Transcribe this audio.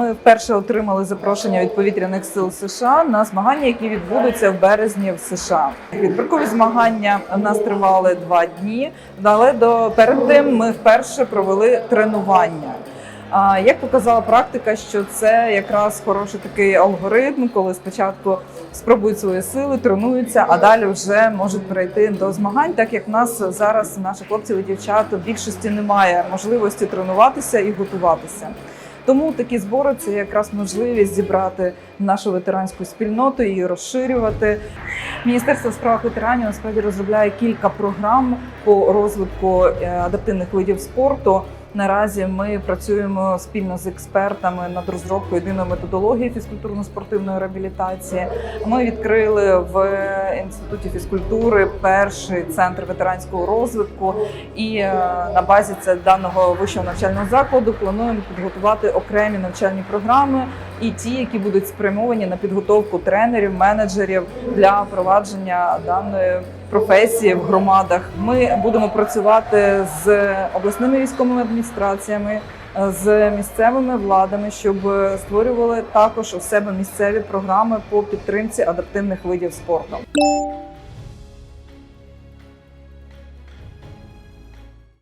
Ми вперше отримали запрошення від повітряних сил США на змагання, які відбудуться в березні в США. Відбіркові змагання у нас тривали два дні, але до перед тим ми вперше провели тренування. Як показала практика, що це якраз хороший такий алгоритм, коли спочатку спробують свої сили, тренуються, а далі вже можуть перейти до змагань, так як в нас зараз наших хлопців і дівчат в більшості немає можливості тренуватися і готуватися. Тому такі збори це якраз можливість зібрати нашу ветеранську спільноту і розширювати. Міністерство у справах ветеранів насправді розробляє кілька програм по розвитку е, адаптивних видів спорту. Наразі ми працюємо спільно з експертами над розробкою єдиної методології фізкультурно-спортивної реабілітації. Ми відкрили в інституті фізкультури перший центр ветеранського розвитку, і е, на базі це даного вищого навчального закладу плануємо підготувати окремі навчальні програми і ті, які будуть спрямовані на підготовку тренерів, менеджерів для впровадження даної професії в громадах. Ми будемо працювати з обласними військовими адміністраціями. З місцевими владами, щоб створювали також у себе місцеві програми по підтримці адаптивних видів спорту.